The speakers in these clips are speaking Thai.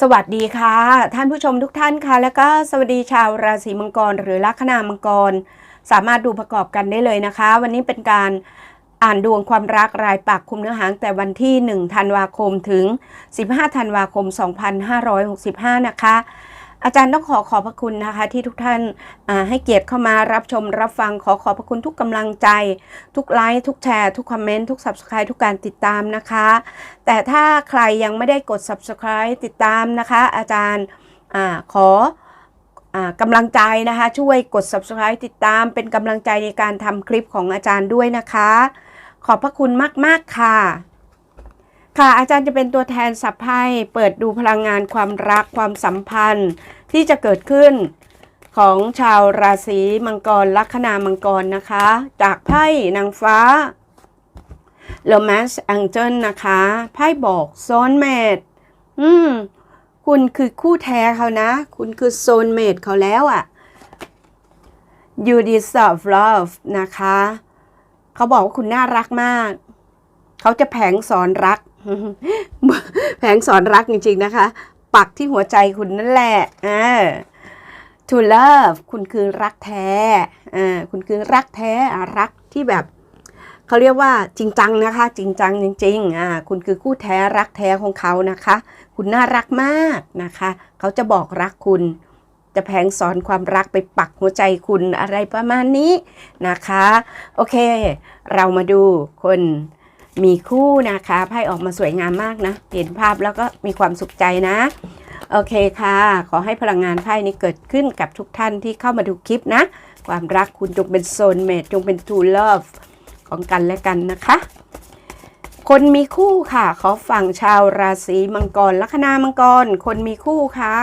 สวัสดีค่ะ ท่านผู้ชมทุกท่านค่ะ แล้วก็สวัสดีชาวราศีมังกร หรือลัคนามังกร สามารถดูประกอบกันได้เลยนะคะ วันนี้เป็นการอ่านดวงความรักรายปักคุมเนื้อหางแต่วันที่ 1 ธันวาคมถึง 15 ธันวาคม 2565 นะคะ อาจารย์ต้องขอขอบพระคุณนะคะ ที่ทุกท่านาให้เกียรติเข้ามารับชมรับฟังขอขอบพระคุณทุกกำลังใจ ทุกไลค์ทุกแชร์ทุกคอมเมนต์ทุก Subscribe ทุกการติดตามนะคะ แต่ถ้าใครยังไม่ได้กด subscribe ติดตามนะคะ อาจารย์อขอกำลังใจนะคะ ช่วยกด subscribe ติดตามเป็นกำลังใจในการทำคลิปของอาจารย์ด้วยนะคะ ขอบพระคุณมาก ๆ ค่ะ ค่ะอาจารย์จะเป็นตัวแทนสับไพ่เปิดดูพลังงานความรักความสัมพันธ์ที่จะเกิดขึ้นของชาวราศีมังกรลัคนามังกรนะคะ จากไพ่นางฟ้า Romance Angel นะคะไพ่บอกโซนเมดอืมคุณคือคู่แท้เขานะ คุณคือโซนเมดเขาแล้วอะ่ะ you deserve love นะคะ เขาบอกว่าคุณน่ารักมาก เขาจะแผงสอนรัก แผงสอนรักจริง ๆ นะคะ ปักที่หัวใจคุณนั่นแหละอ่า to love คุณคือรักแท้อ่าคุณคือรักแท้อะรักที่แบบเขาเรียกว่าจริงจังนะคะ จริงจังจริงๆอ่าคุณคือคู่แท้รักแท้ของเขานะคะ คุณน่ารักมากนะคะ เขาจะบอกรักคุณ จะแผงสอนความรักไปปักหัวใจคุณอะไรประมาณนี้นะคะ โอเค เรามาดูคน มีคู่นะคะไพ่ออกมาสวยงามมากนะ เห็นภาพแล้วก็มีความสุขใจนะ โอเคค่ะ ขอให้พลังงานไพ่นี้เกิดขึ้นกับทุกท่านที่เข้ามาดูคลิปนะ ความรักคุณจงเป็นโซนเมทจงเป็นทูเล o v e ของกันและกันนะคะ คนมีคู่ค่ะ ขอฝั่งชาวราศีมังกรลัคนามังกร คนมีคู่ค่ะ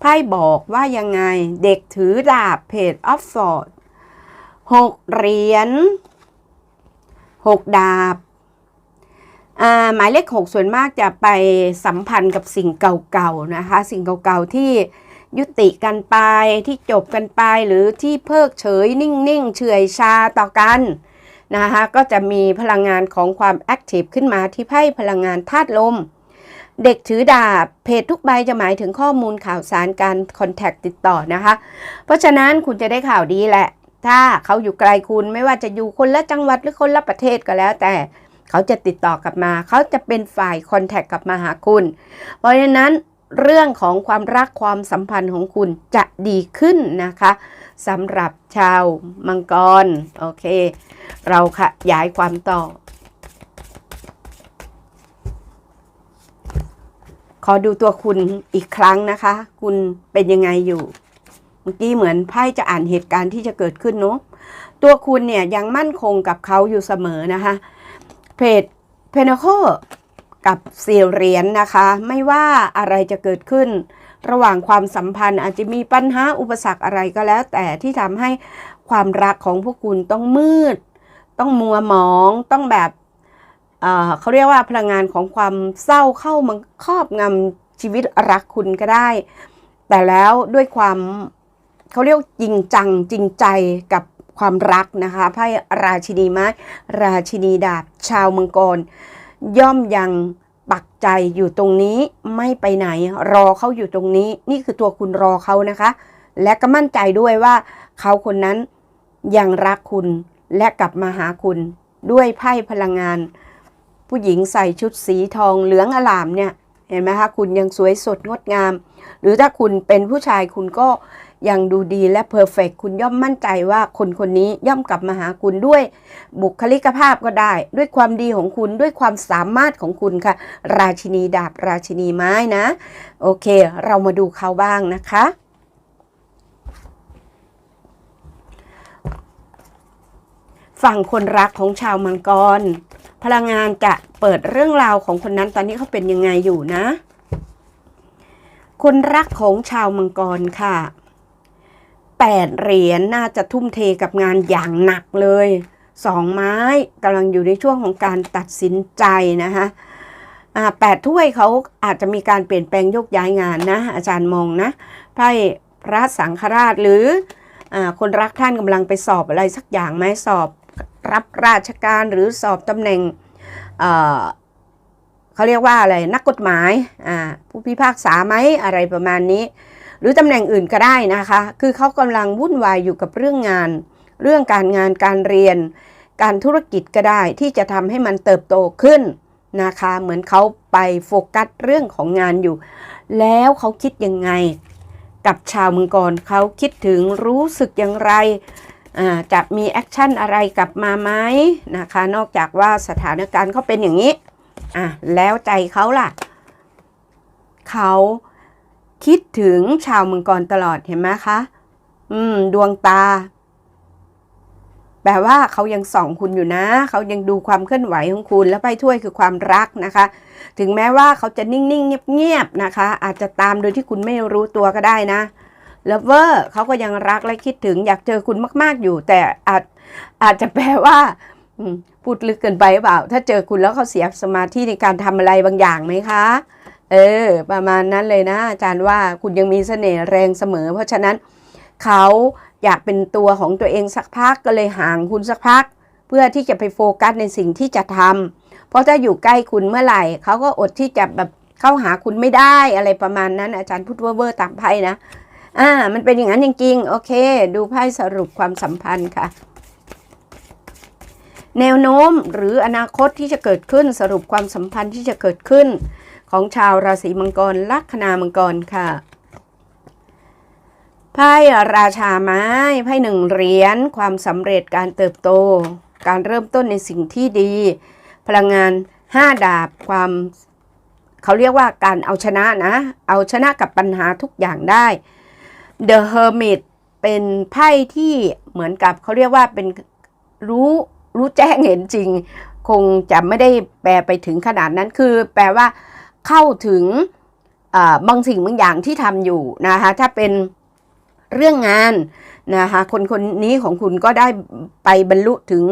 ไพ่บอกว่ายังไงเด็กถือดาบเพจออฟฟอร์ดหกเหรียญ หกดาบอ่าหมายเลขหกส่วนมากจะไปสัมพันธ์กับสิ่งเก่าๆนะคะ สิ่งเก่าๆที่ยุติกันไปที่จบกันไปหรือที่เพิกเฉยนิ่งๆเฉยชาต่อกันนะคะก็จะมีพลังงานของความแอคทีฟขึ้นมาที่ไพ่พลังงานธาตุลม เด็กถือดาบเพจทุกใบจะหมายถึงข้อมูลข่าวสารการคอนแทคติดต่อนะคะ เพราะฉะนั้นคุณจะได้ข่าวดีแหละ ถ้าเขาอยู่ไกลคุณไม่ว่าจะอยู่คนละจังหวัดหรือคนละประเทศก็แล้ว แต่เขาจะติดต่อกลับมา เขาจะเป็นฝ่ายคอนแทคกลับมาหาคุณ เพราะฉะนั้นเรื่องของความรักความสัมพันธ์ของคุณจะดีขึ้นนะคะสำหรับชาวมังกร โอเค เราขยายความต่อ ขอดูตัวคุณอีกครั้งนะคะ คุณเป็นยังไงอยู่ เมื่อกี้เหมือนไพ่จะอ่านเหตุการณ์ที่จะเกิดขึ้นเนาะตัวคุณเนี่ยยังมั่นคงกับเขาอยู่เสมอนะคะเพจเพนโคกับเสียเหรียญนะคะ ไม่ว่าอะไรจะเกิดขึ้น ระหว่างความสัมพันธ์อาจจะมีปัญหาอุปสรรคอะไรก็แล้ว แต่ที่ทำให้ความรักของพวกคุณต้องมืด ต้องมัวหมองต้องแบบเเขาเรียกว่าพลังงานของความเศร้าเข้ามาครอบงำชีวิตรักคุณก็ได้ แต่แล้วด้วยความ เขาเรียกจริงจังจริงใจกับความรักนะคะไพ่ราชินีไม้ราชินีดาบ ชาวมังกร ย่อมยังปักใจอยู่ตรงนี้ไม่ไปไหนรอเขาอยู่ตรงนี้ นี่คือตัวคุณรอเขานะคะ และก็มั่นใจด้วยว่าเขาคนนั้นยังรักคุณและกลับมาหาคุณ ด้วยไพ่พลังงาน ผู้หญิงใส่ชุดสีทองเหลืองอลามเนี่ยเห็นไหมคะคุณยังสวยสดงดงาม หรือถ้าคุณเป็นผู้ชายคุณก็ ยังดูดีและเพอร์เฟกคุณย่อมมั่นใจว่าคนคนนี้ย่อมกลับมาหาคุณด้วยบุคลิกภาพก็ได้ ด้วยความดีของคุณด้วยความสามารถของคุณค่ะ ราชินีดาบราชินีไม้นะ โอเค เรามาดูเขาบ้างนะคะฝั่งคนรักของชาวมังกร พลังงานจะเปิดเรื่องราวของคนนั้นตอนนี้เขาเป็นยังไงอยู่นะ คนรักของชาวมังกรค่ะ แปดเหรียญน่าจะทุ่มเทกับงานอย่างหนักเลยสองไม้กำลังอยู่ในช่วงของการตัดสินใจนะคะแปดถ้วยเขาอาจจะมีการเปลี่ยนแปลงยกย้ายงานนะ อาจารย์มองนะไพ่พระสังฆราชหรืออคนรักท่านกำลังไปสอบอะไรสักอย่างไหมสอบรับราชการหรือสอบตำแหน่งเเขาเรียกว่าอะไรนักกฎหมายผู้พิพากษาไหมอะไรประมาณนี้ หรือตำแหน่งอื่นก็ได้นะคะ คือเขากำลังวุ่นวายอยู่กับเรื่องงาน เรื่องการงานการเรียน การธุรกิจก็ได้ที่จะทำให้มันเติบโตขึ้นนะคะ เหมือนเขาไปโฟกัสเรื่องของงานอยู่ แล้วเขาคิดยังไง กับชาวมังกรเขาคิดถึงรู้สึกอย่างไรจะมีแอคชั่นอะไรกลับมาไหมนะคะ นอกจากว่าสถานการณ์เขาเป็นอย่างนี้อะแล้วใจเขาล่ะ เขา คิดถึงชาวมังกรตลอดเห็นไหมคะ อืม ดวงตา แปลว่าเขายังส่องคุณอยู่นะ เขายังดูความเคลื่อนไหวของคุณ แล้วไปถ้วยคือความรักนะคะ ถึงแม้ว่าเขาจะนิ่งๆเงียบๆนะคะ อาจจะตามโดยที่คุณไม่รู้ตัวก็ได้นะเลเวอร์เขาก็ยังรักและคิดถึงอยากเจอคุณมาก ๆอยู่ แต่อาจอาจจะแปลว่าพูดลึกเกินไปหรือเปล่า ถ้าเจอคุณแล้วเขาเสียสมาธิในการทำอะไรบางอย่างไหมคะ เออ ประมาณนั้นเลยนะ อาจารย์ว่าคุณยังมีเสน่ห์แรงเสมอ เพราะฉะนั้นเขาอยากเป็นตัวของตัวเองสักพักก็เลยห่างคุณสักพัก เพื่อที่จะไปโฟกัสในสิ่งที่จะทำเพราะถ้าอยู่ใกล้คุณเมื่อไหร่เขาก็อดที่จะแบบเข้าหาคุณไม่ได้อะไรประมาณนั้น อาจารย์พูดเวอร์ๆตามไพ่นะอ่า มันเป็นอย่างนั้นจริงๆ โอเค ดูไพ่สรุปความสัมพันธ์ค่ะ แนวโน้มหรืออนาคตที่จะเกิดขึ้นสรุปความสัมพันธ์ที่จะเกิดขึ้น ของชาวราศีมังกรลัคนามังกรค่ะไพ่ราชาไม้ไพ่หนึ่งเหรียญความสำเร็จการเติบโต การเริ่มต้นในสิ่งที่ดี พลังงานห้าดาบความเขาเรียกว่าการเอาชนะนะ เอาชนะกับปัญหาทุกอย่างได้ The Hermit เป็นไพ่ที่เหมือนกับเขาเรียกว่าเป็นรู้รู้แจ้งเห็นจริง คงจะไม่ได้แปลไปถึงขนาดนั้นคือ แปลว่า เข้าถึงบางสิ่งบางอย่างที่ทำอยู่นะคะถ้าเป็นเรื่องงานนะคะคนคนนี้ของคุณก็ได้ไปบรรลุถึง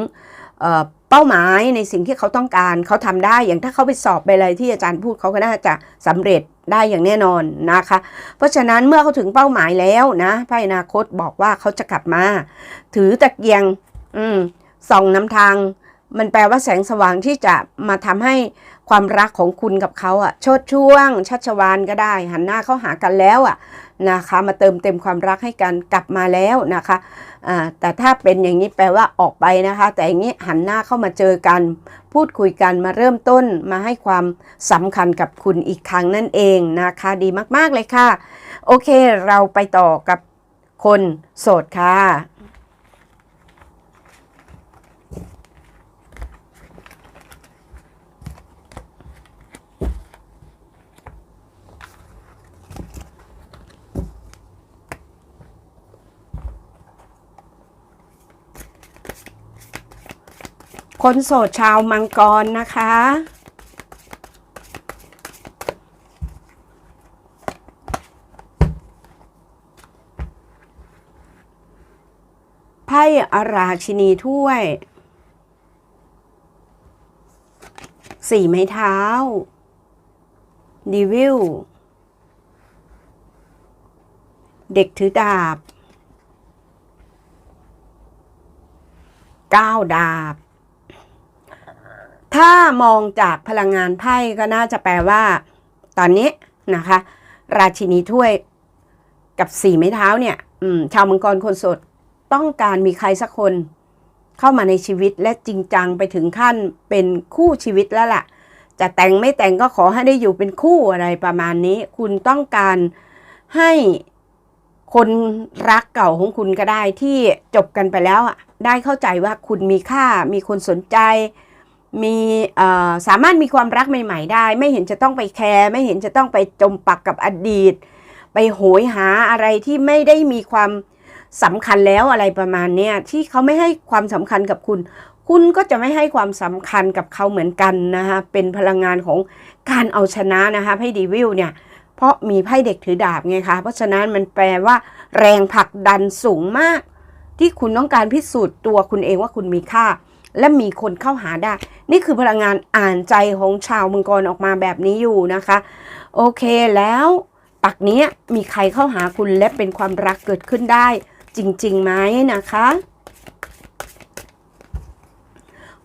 เป้าหมายในสิ่งที่เขาต้องการเขาทำได้อย่างถ้าเขาไปสอบไปอะไรที่อาจารย์พูดเขาก็น่าจะสำเร็จได้อย่างแน่นอนนะคะ เพราะฉะนั้นเมื่อเขาถึงเป้าหมายแล้วนะไพ่อนาคตบอกว่าเขาจะกลับมา ถือตะเกียงอืมส่องนำทาง มันแปลว่าแสงสว่างที่จะมาทำให้ ความรักของคุณกับเขาอะโชดช่วง ชัชวานก็ได้ หันหน้าเข้าหากันแล้วอะนะคะ มาเติมเต็มความรักให้กันกลับมาแล้วนะคะอ่าแต่ถ้าเป็นอย่างนี้แปลว่าออกไปนะคะ แต่อย่างนี้หันหน้าเข้ามาเจอกัน พูดคุยกันมาเริ่มต้นมาให้ความสำคัญกับคุณอีกครั้งนั่นเองนะคะ ดีมากๆเลยค่ะ โอเค เราไปต่อกับคนโสดค่ะ คนโสดชาวมังกรนะคะ ไพ่อาราชินีถ้วย สี่ไม้เท้า ดีวิล เด็กถือดาบเก้าดาบ ถ้ามองจากพลังงานไพ่ก็น่าจะแปลว่า ตอนนี้นะคะ ราชินีถ้วยกับสี่ไม้เท้าเนี่ยชาวมังกรคนสดต้องการมีใครสักคนเข้ามาในชีวิตและจริงจังไปถึงขั้นเป็นคู่ชีวิตแล้วล่ะ จะแต่งไม่แต่งก็ขอให้ได้อยู่เป็นคู่อะไรประมาณนี้ คุณต้องการให้คนรักเก่าของคุณก็ได้ที่จบกันไปแล้วอะได้เข้าใจว่าคุณมีค่ามีคนสนใจ มีเอ่อสามารถมีความรักใหม่ ๆ ได้ ไม่เห็นจะต้องไปแคร์ไม่เห็นจะต้องไปจมปักกับอดีต ไปโหยหาอะไรที่ไม่ได้มีความสำคัญแล้วอะไรประมาณเนี้ยที่เขาไม่ให้ความสำคัญกับคุณ คุณก็จะไม่ให้ความสำคัญกับเขาเหมือนกันนะคะเป็นพลังงานของการเอาชนะนะคะไพ่ดีวิลเนี่ยเพราะมีไพ่เด็กถือดาบไงคะเพราะฉะนั้นมันแปลว่า แรงผลักดันสูงมาก ที่คุณต้องการพิสูจน์ตัวคุณเองว่าคุณมีค่า และมีคนเข้าหาได้ นี่คือพลังงานอ่านใจของชาวมังกรออกมาแบบนี้อยู่นะคะ โอเคแล้วปักนี้มีใครเข้าหาคุณและเป็นความรักเกิดขึ้นได้ จริงๆไหมนะคะ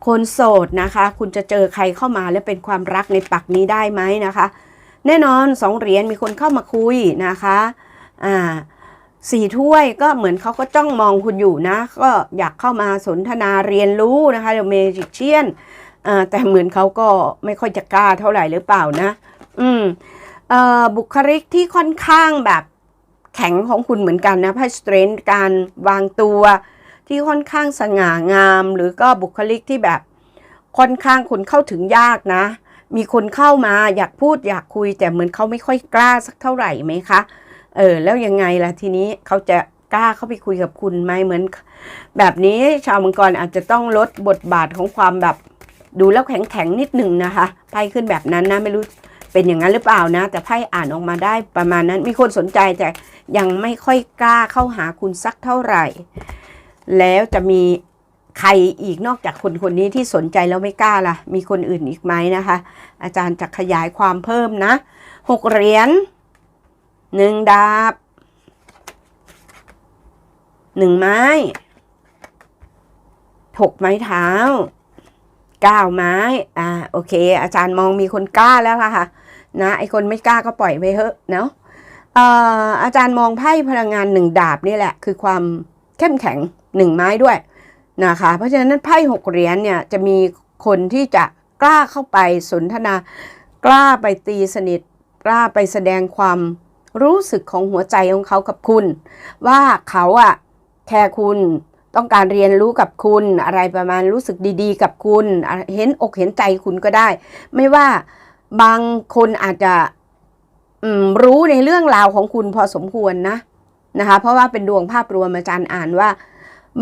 คนโสดนะคะ คุณจะเจอใครเข้ามาแล้วเป็นความรักในปักนี้ได้ไหมนะคะ แน่นอนสองเหรียญมีคนเข้ามาคุยนะคะ อ่า สี่ถ้วยก็เหมือนเขาก็จ้องมองคุณอยู่นะ ก็อยากเข้ามาสนทนาเรียนรู้นะคะเดอะเมจิเชียนแต่เหมือนเขาก็ไม่ค่อยจะกล้าเท่าไหร่หรือเปล่านะ อืมออบุคลิกที่ค่อนข้างแบบแข็งของคุณเหมือนกันนะไพ่สเตรนการวางตัวที่ค่อนข้างสง่างาม หรือก็บุคลิกที่แบบค่อนข้างคุณเข้าถึงยากนะ มีคนเข้ามาอยากพูดอยากคุย แต่เหมือนเขาไม่ค่อยกล้าสักเท่าไหร่ไหมคะ เออ แล้วยังไงล่ะทีนี้เขาจะกล้าเข้าไปคุยกับคุณไหมเหมือน แบบนี้ชาวมังกรอาจจะต้องลดบทบาทของความแบบดูแล้วแข็งแข็งๆนิดหนึ่งนะคะไพ่ขึ้นแบบนั้นนะไม่รู้เป็นอย่างนั้นหรือเปล่านะ แต่ไพ่อ่านออกมาได้ประมาณนั้น มีคนสนใจแต่ยังไม่ค่อยกล้าเข้าหาคุณสักเท่าไหร่ แล้วจะมีใครอีกนอกจากคนคนนี้ที่สนใจแล้วไม่กล้าล่ะ มีคนอื่นอีกไหมนะคะ อาจารย์จะขยายความเพิ่มนะหกเหรียญ หนึ่งดาบหนึ่งไม้หกไม้เท้าเก้าไม้ อ่า โอเค อาจารย์มองมีคนกล้าแล้วค่ะ นะ ไอคนไม่กล้าก็ปล่อยไปเถอะเนาะเอ่ออาจารย์มองไพ่พลังงานหนึ่งดาบนี่แหละ คือความเข้มแข็งหนึ่งไม้ด้วยนะคะ เพราะฉะนั้นไพ่หกเหรียญเนี่ยจะมีคนที่จะกล้าเข้าไปสนทนา กล้าไปตีสนิท กล้าไปแสดงความ รู้สึกของหัวใจของเขากับคุณ ว่าเขาอะแคร์คุณต้องการเรียนรู้กับคุณ อะไรประมาณรู้สึกดีๆ กับคุณ เห็นอกเห็นใจคุณก็ได้ ไม่ว่าบางคนอาจจะรู้ในเรื่องราวของคุณพอสมควรนะนะคะ เพราะว่าเป็นดวงภาพรวมอาจารย์อ่านว่า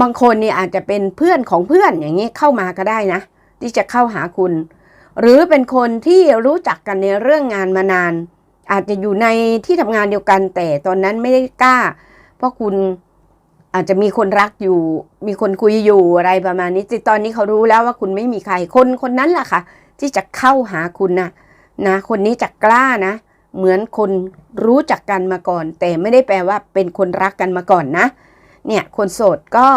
บางคนนี่อาจจะเป็นเพื่อนของเพื่อนอย่างนี้เข้ามาก็ได้นะ ที่จะเข้าหาคุณ หรือเป็นคนที่รู้จักกันในเรื่องงานมานาน อาจจะอยู่ในที่ทำงานเดียวกัน แต่ตอนนั้นไม่ได้กล้า เพราะคุณอาจจะมีคนรักอยู่ มีคนคุยอยู่อะไรประมาณนี้แต่ตอนนี้เขารู้แล้วว่าคุณไม่มีใครคนคนนั้นแหละค่ะ ที่จะเข้าหาคุณนะนะ คนนี้จะกล้านะ เหมือนคนรู้จักกันมาก่อน แต่ไม่ได้แปลว่าเป็นคนรักกันมาก่อนนะ เนี่ยคนโสดก็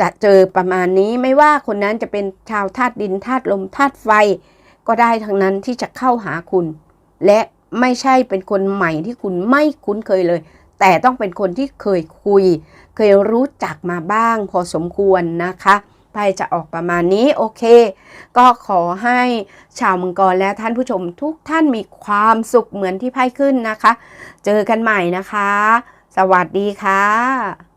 จะเจอประมาณนี้ไม่ว่าคนนั้นจะเป็นชาวธาตุดินธาตุลมธาตุไฟ ก็ได้ทั้งนั้นที่จะเข้าหาคุณ และ ไม่ใช่เป็นคนใหม่ที่คุณไม่คุ้นเคยเลย แต่ต้องเป็นคนที่เคยคุย เคยรู้จักมาบ้าง พอสมควรนะคะไพ่จะออกประมาณนี้โอเค ก็ขอให้ชาวมังกรและท่านผู้ชมทุกท่านมีความสุขเหมือนที่ไพ่ขึ้นนะคะ เจอกันใหม่นะคะ สวัสดีค่ะ